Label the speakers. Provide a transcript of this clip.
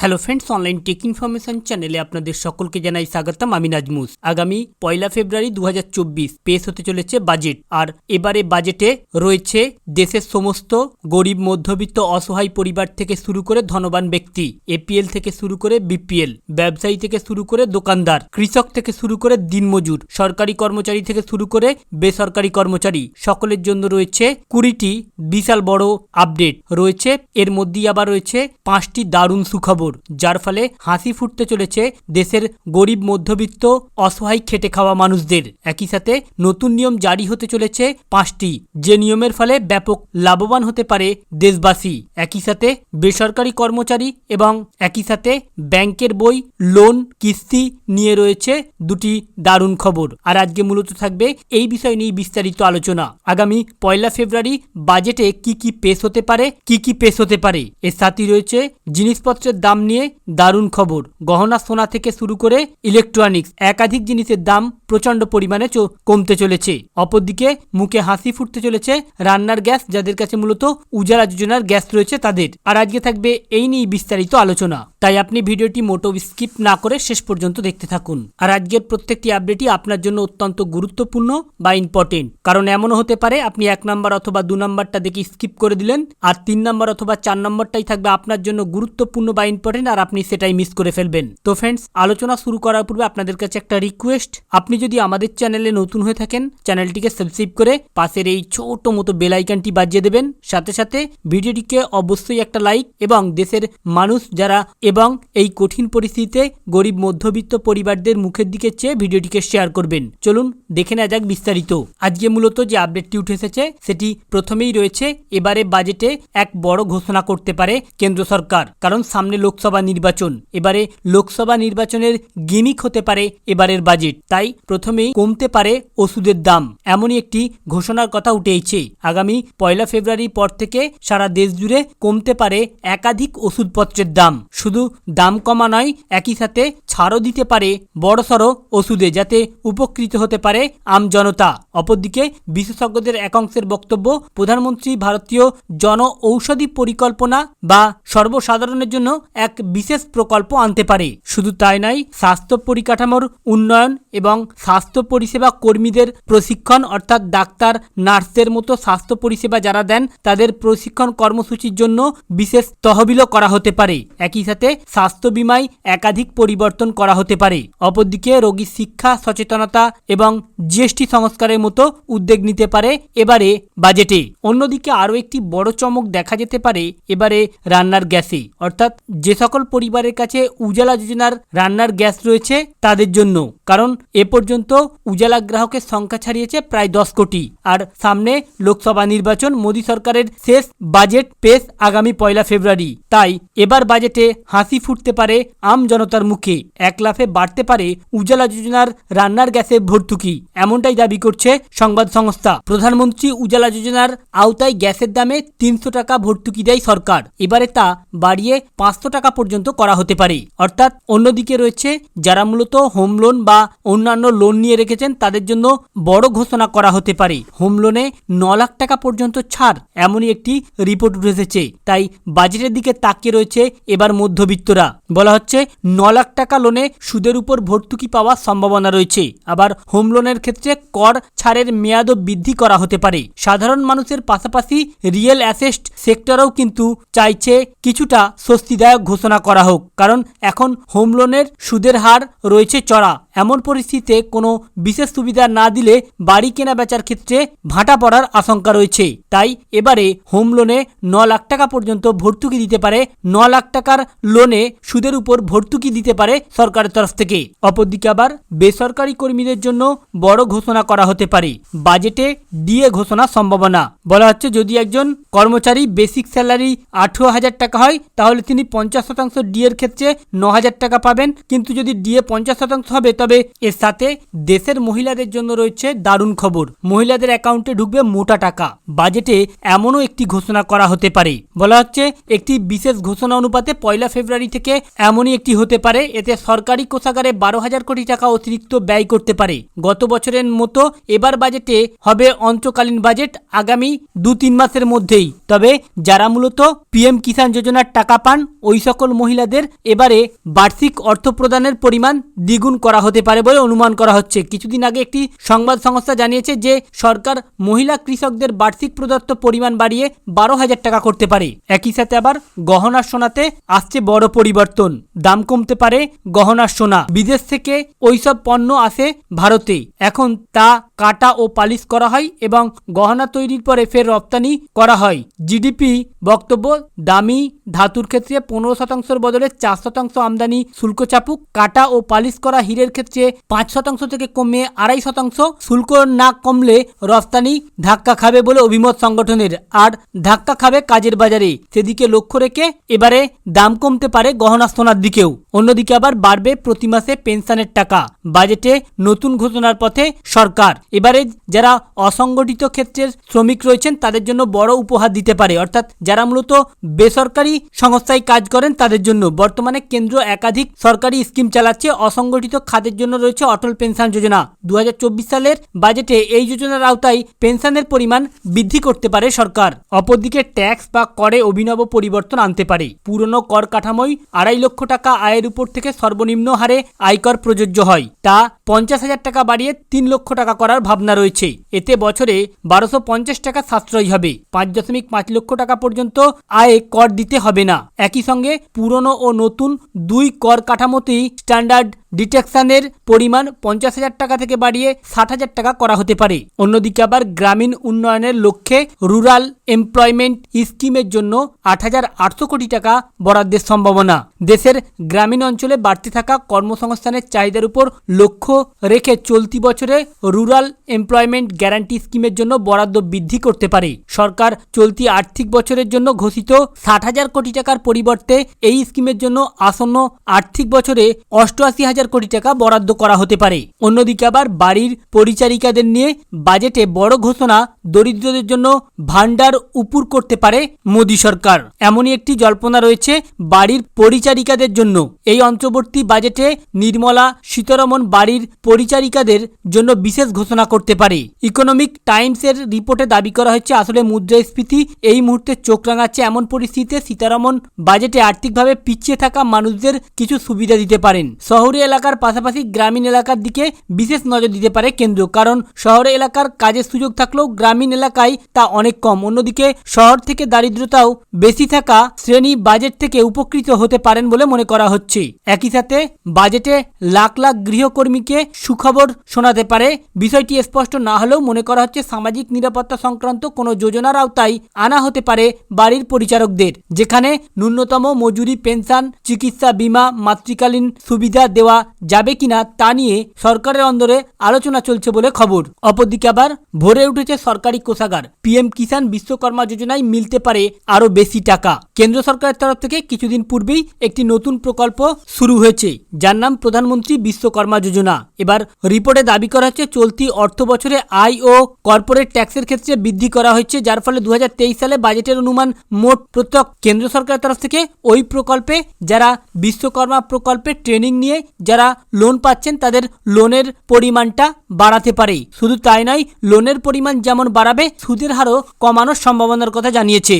Speaker 1: Hello friends online tech information চ্যানেলে আপনাদের সকলকে জানাই স্বাগতম। আমি নাজমুস। আগামী পয়লা ফেব্রুয়ারি দু হাজার চব্বিশ পেশ হতে চলেছে বাজেট আর এবারে বাজেটে রয়েছে দেশের সমস্ত গরিব, মধ্যবিত্ত, অসহায় পরিবার থেকে শুরু করে ধনবান ব্যক্তি এপিএল থেকে শুরু করে বিপিএল ব্যবসায়ী থেকে শুরু করে দোকানদার, কৃষক থেকে শুরু করে দিনমজুর, সরকারি কর্মচারী থেকে শুরু করে বেসরকারি কর্মচারী, সকলের জন্য রয়েছে কুড়িটি বিশাল বড় আপডেট রয়েছে, এর মধ্যেই আবার রয়েছে পাঁচটি দারুণ সুখবর। যার ফলে হাসি ফুটতে চলেছে দেশের গরিব মধ্যবিত্ত, অসহায় খেটে খাওয়া মানুষদের। একই সাথে নতুন নিয়ম জারি হতে চলেছে পাঁচটি, যে নিয়মের ফলে ব্যাপক লাভবান হতে পারে দেশবাসী। একই সাথে বেসরকারি কর্মচারী এবং একই সাথে ব্যাংকের বই, লোন, কিস্তি নিয়ে রয়েছে দুটি দারুণ খবর। আর আজকে মূলত থাকবে এই বিষয় নিয়ে বিস্তারিত আলোচনা। আগামী পয়লা ফেব্রুয়ারি বাজেটে কি কি পেশ হতে পারে, কি কি পেশ হতে পারে? এর সাথে রয়েছে জিনিসপত্রের দাম নিয়ে দারুণ খবর। গহনা সোনা থেকে শুরু করে ইলেকট্রনিক্স একাধিক জিনিসের দাম প্রচণ্ড পরিমাণে কমতে চলেছে। অপরদিকে মুখে হাসি ফুটতে চলেছে রান্নার গ্যাস, যাদের কাছে মূলত উজালা যোজনার গ্যাস রয়েছে তাদের। আর আজকে থাকবে এই নিয়ে বিস্তারিত আলোচনা। তাই আপনি ভিডিওটি মোটো স্কিপ না করে শেষ পর্যন্ত দেখতে থাকুন। আর আজকের প্রত্যেকটি আপডেটই আপনার জন্য অত্যন্ত গুরুত্বপূর্ণ বা ইম্পর্টেন্ট কারণ এমনও হতে পারে আপনি এক নাম্বার অথবা দু নাম্বারটা দেখে স্কিপ করে দিলেন, আর তিন নাম্বার অথবা চার নম্বরটাই থাকবে আপনার জন্য গুরুত্বপূর্ণ বা ইম্পর্টেন্ট আর আপনি সেটাই মিস করে ফেলবেন। তো ফ্রেন্ডস আলোচনা শুরু করার পূর্বে আপনাদের কাছে একটা রিকোয়েস্ট আপনি যদি আমাদের চ্যানেলে নতুন হয়ে থাকেন চ্যানেলটিকে সাবস্ক্রাইব করে পাশের এই ছোট মতো বেল আইকনটি বাজিয়ে দেবেন। সাথে সাথে ভিডিওটিকে অবশ্যই একটা লাইক এবং দেশের মানুষ যারা এবং এই কঠিন পরিস্থিতিতে গরিব, মধ্যবিত্ত পরিবারদের মুখের দিকে চেয়ে ভিডিওটিকে শেয়ার করবেন। চলুন দেখে নেওয়া যাক বিস্তারিত। আজকে মূলত যে আপডেটটি উঠে এসেছে, সেটি প্রথমেই রয়েছে, এবারে বাজেটে এক বড় ঘোষণা করতে পারে কেন্দ্র সরকার। কারণ সামনে লোকসভা নির্বাচন। এবারে লোকসভা নির্বাচনের গিমিক হতে পারে এবারের বাজেট। তাই প্রথমেই কমতে পারে ওষুধের দাম। এমনই একটি ঘোষণার কথা উঠেছে আগামী পয়লা ফেব্রুয়ারির পর থেকে সারা দেশ জুড়ে কমতে পারে একাধিক ওষুধপত্রের দাম। শুধু দাম কমা নয়, একই সাথে ছাড়ও দিতে পারে বড়সড় ওষুধে যাতে উপকৃত হতে পারে আম জনতা। অপরদিকে বিশেষজ্ঞদের একাংশের বক্তব্য, প্রধানমন্ত্রী ভারতীয় জন ঔষধি পরিকল্পনা বা সর্বসাধারণের জন্য এক বিশেষ প্রকল্প আনতে পারে। শুধু তাই নয়, স্বাস্থ্য পরিকাঠামোর উন্নয়ন এবং স্বাস্থ্য পরিষেবা কর্মীদের প্রশিক্ষণ, অর্থাৎ ডাক্তার নার্সের মতো স্বাস্থ্য পরিষেবা যারা দেন, তাদের প্রশিক্ষণ কর্মসূচির জন্য বিশেষ তহবিলও করা হতে পারে। একই সাথে স্বাস্থ্য বিমায় একাধিক পরিবর্তন করা হতে পারে। অপরদিকে রোগীর শিক্ষা, সচেতনতা এবং জিএসটি সংস্কারের মতো উদ্যোগ নিতে পারে এবারে বাজেটে। অন্যদিকে আরও একটি বড় চমক দেখা যেতে পারে এবারে রান্নার গ্যাসে, অর্থাৎ যে সকল পরিবারের কাছে উজালা যোজনার রান্নার গ্যাস রয়েছে তাদের জন্য। কারণ এ পর্যন্ত উজালা গ্রাহকের সংখ্যা ছাড়িয়েছে প্রায় দশ কোটি। আর সামনে লোকসভা নির্বাচন মোদী সরকারের শেষ বাজেট পেশ আগামী পয়লা ফেব্রুয়ারি। তাই এবার বাজেটে হাসি ফুটতে পারে আম জনতার মুখে। এক লাফে বাড়তে পারে উজালা যোজনার রান্নার গ্যাসের ভর্তুকি। এমনটাই দাবি করছে সংবাদ সংস্থা। প্রধানমন্ত্রী উজালা যোজনার আওতায় গ্যাসের দামে তিনশো টাকা ভর্তুকি দেয় সরকার। এবারে তা বাড়িয়ে পাঁচশো টাকা পর্যন্ত করা হতে পারে। অর্থাৎ অন্যদিকে রয়েছে, যারা মূলত হোম লোন বা অন্যান্য লোন নিয়ে রেখেছেন, তাদের জন্য বড় ঘোষণা করা হতে পারে। হোম লোনে ন লাখ টাকা পর্যন্ত ছাড়, এমনই একটি রিপোর্ট উঠে এসেছে তাই বাজেটের দিকে তাকিয়ে রয়েছে এবার মধ্যবিত্তরা। বলা হচ্ছে ন লাখ টাকা লোনে সুদের উপর ভর্তুকি পাওয়ার সম্ভাবনা রয়েছে। আবার হোম লোনের ক্ষেত্রে কর ছাড়ের মেয়াদও বৃদ্ধি করা হতে পারে। সাধারণ মানুষের পাশাপাশি রিয়েল অ্যাসেস্ট সেক্টরও কিন্তু চাইছে কিছুটা স্বস্তিদায়ক ঘোষণা করা হোক। কারণ এখন হোম লোনের সুদের হার রয়েছে চড়া। এমন পরিস্থিতিতে কোনো বিশেষ সুবিধা না দিলে বাড়ি কেনা বেচার ক্ষেত্রে ভাটা পড়ার আশঙ্কা রয়েছে। তাই এবারে হোম লোনে ন লাখ টাকা পর্যন্ত ভর্তুকি দিতে পারে ন লাখ টাকার লোনে সুদের উপর ভর্তুকি দিতে পারে সরকারের তরফ থেকে। অপরদিকে আবার বেসরকারি কর্মীদের জন্য বড় ঘোষণা করা হতে পারে। বাজেটে ডিএ ঘোষণা সম্ভাবনা বলা হচ্ছে যদি একজন কর্মচারী বেসিক স্যালারি আঠেরো হাজার টাকা হয়, তাহলে তিনি পঞ্চাশ শতাংশ ডিএর ক্ষেত্রে ন হাজার টাকা পাবেন। কিন্তু যদি ডিএ পঞ্চাশ শতাংশ হবে, তবে এর সাথে দেশের মহিলাদের জন্য রয়েছে দারুণ খবর। মহিলাদের অ্যাকাউন্টে ঢুকবে মোটা টাকা। বাজেটে এমনও একটি ঘোষণা করা হতে পারে। বলা হচ্ছে একটি বিশেষ ঘোষণা অনুপাতে পয়লা ফেব্রুয়ারি থেকে এমনই একটি হতে পারে, এতে সরকারি কোষাগারে বারো হাজার কোটি টাকা অতিরিক্ত ব্যয় করতে পারে। গত বছরের মতো এবার বাজেটে হবে অন্তকালীন বাজেট আগামী দু তিন মাসের মধ্যেই। তবে যারা মূলত পিএম কিষাণ যোজনার টাকা পান, ওই সকল মহিলাদের এবারে বার্ষিক অর্থ প্রদানের পরিমাণ দ্বিগুণ করা হতে পারে বলে অনুমান করা হচ্ছে। কিছুদিন আগে একটি সংবাদ সংস্থা জানিয়েছে যে, সরকার মহিলা কৃষকদের বার্ষিক প্রদত্ত পরিমাণ বাড়িয়ে বারো হাজার টাকা করতে পারে। একই সাথে আবার গহনা সোনাতে আসছে বড় পরিবর্তন। দাম কমতে পারে গহনা সোনা। বিদেশ থেকে ওইসব পণ্য আসে ভারতে এখন তা কাটা ও পালিশ করা হয় এবং গহনা তৈরির পরে ফের রপ্তানি করা হয়। জিডিপি বক্তব্য, দামি ধাতুর ক্ষেত্রে পনেরো শতাংশের বদলে চার শতাংশ আমদানি শুল্ক চাপুক কাটা ও পালিশ করা হীরের ক্ষেত্রে পাঁচ শতাংশ থেকে কমে আড়াই শতাংশ শুল্ক না কমলে রফতানি ধাক্কা খাবে বলে অভিমত সংগঠনের। আর ধাক্কা খাবে কাজের বাজারে। সেদিকে লক্ষ্য রেখে এবারে দাম কমতে পারে গহনা সোনার দিকেও। অন্যদিকে আবার বাড়বে প্রতি মাসে পেনশনের টাকা। বাজেটে নতুন ঘোষণার পথে সরকার। এবারে যারা অসংগঠিত ক্ষেত্রের শ্রমিক রয়েছেন, তাদের জন্য বড় উপহার দিতে পারে। অর্থাৎ যারা মূলত বেসরকারি সংস্থায় কাজ করেন তাদের জন্য। বর্তমানে কেন্দ্র একাধিক সরকারি স্কিম চালাচ্ছে, অসংগঠিত খাতের জন্য রয়েছে অটল পেনশন যোজনা। দু হাজার চব্বিশ সালের বাজেটে এই যোজনার আওতায় পেনশনের পরিমাণ বৃদ্ধি করতে পারে সরকার। অপরদিকে ট্যাক্স বা করে অভিনব পরিবর্তন আনতে পারে। পুরনো কর কাঠামোই আড়াই লক্ষ টাকা আয়ের উপর থেকে সর্বনিম্ন হারে আয়কর প্রযোজ্য হয়। তা পঞ্চাশ হাজার টাকা বাড়িয়ে তিন লক্ষ টাকা করার ভাবনা রয়েছে। এতে বছরে বারোশো পঞ্চাশ টাকা সাশ্রয় হবে। পাঁচ দশমিক পাঁচ লক্ষ টাকা পর্যন্ত আয়ে কর দিতে হবে না। একই সঙ্গে পুরনো ও নতুন দুই কর কাঠামোতেই স্ট্যান্ডার্ড ডিটেকশনের পরিমাণ পঞ্চাশ হাজার টাকা থেকে বাড়িয়ে ষাট হাজার টাকা করা হতে পারে। অন্যদিকে আবার গ্রামীণ উন্নয়নের লক্ষ্যে রুরাল এমপ্লয়মেন্ট স্কিমের জন্য আট হাজার আটশো কোটি টাকা বরাদ্দের সম্ভাবনা। দেশের গ্রামীণ অঞ্চলে বাড়তে থাকা কর্মসংস্থানের চাহিদার উপর লক্ষ্য রেখে চলতি বছরে রুরাল এমপ্লয়মেন্ট গ্যারান্টি স্কিমের জন্য বরাদ্দ বৃদ্ধি করতে পারে। সরকার চলতি আর্থিক বছরের জন্য ঘোষিত ষাট হাজার কোটি টাকার পরিবর্তে এই স্কিমের জন্য আসন্ন আর্থিক বছরে অষ্টআশি হাজার কোটি টাকা বরাদ্দ করা হতে পারে। অন্যদিকে আবার বাড়ির পরিচারিকাদের নিয়ে বাজেটে বড় ঘোষণা দরিদ্রদের জন্য ভান্ডার উপুর করতে পারে মোদী সরকার। এমনই একটি জল্পনা রয়েছে বাড়ির পরিচারিকাদের জন্য। এই অন্তর্বর্তী বাজেটে নির্মলা সীতারমন বাড়ির পরিচারিকাদের জন্য বিশেষ ঘোষণা করতে পারে। ইকোনমিক টাইমসের রিপোর্টে দাবি করা হচ্ছে, আসলে মুদ্রাস্ফীতি এই মুহূর্তে চোখ রাঙাচ্ছে এমন পরিস্থিতিতে সীতারমন বাজেটে আর্থিকভাবে পিছিয়ে থাকা মানুষদের কিছু সুবিধা দিতে পারেন। শহরে এলাকার পাশাপাশি গ্রামীণ এলাকার দিকে বিশেষ নজর দিতে পারে কেন্দ্র কারণ শহরে এলাকার কাজের সুযোগ থাকলেও গ্রামীণ এলাকায় তা অনেক কম। অন্যদিকে শহর থেকে দারিদ্রতাও বেশি থাকা শ্রেণি বাজেট থেকে উপকৃত হতে পারেন বলে মনে করা হচ্ছে। একই সাথে বাজেটে লাখ লাখ গৃহকর্মীকে সুখবর শোনাতে পারে। বিষয়টি স্পষ্ট না হলেও মনে করা হচ্ছে সামাজিক নিরাপত্তা সংক্রান্ত কোনো যোজনার আওতায় আনা হতে পারে বাড়ির পরিচারকদের, যেখানে ন্যূনতম মজুরি, পেনশন, চিকিৎসা, বীমা, মাতৃকালীন সুবিধা দেওয়া যাবে কিনা তা নিয়ে সরকারের অন্দরে আলোচনা চলছে বলে খবর। অপরদিকে আবার ভরে উঠেছে সরকারি কোষাগার। পিএম কিষাণ বিশ্বকর্মা যোজনায় মিলতে পারে আরও বেশি টাকা। কেন্দ্র সরকারের তরফ থেকে কিছুদিন পূর্বেই একটি নতুন প্রকল্প শুরু হয়েছে, যার নাম প্রধানমন্ত্রী বিশ্বকর্মা যোজনা। এবার রিপোর্টে দাবি করা হচ্ছে, চলতি অর্থ বছরে আয় ও কর্পোরেট ট্যাক্সের ক্ষেত্রে বৃদ্ধি করা হয়েছে, যার ফলে দু হাজার তেইশ সালে বাজেটের অনুমান মোট প্রত্যেক কেন্দ্র সরকারের তরফ থেকে ওই প্রকল্পে যারা বিশ্বকর্মা প্রকল্পে ট্রেনিং নিয়ে যারা লোন পাচ্ছেন তাদের লোনের পরিমাণটা বাড়াতে পারে। শুধু তাই নয় লোনের পরিমাণ যেমন বাড়াবে, সুদের হারও কমানোর সম্ভাবনার কথা জানিয়েছে।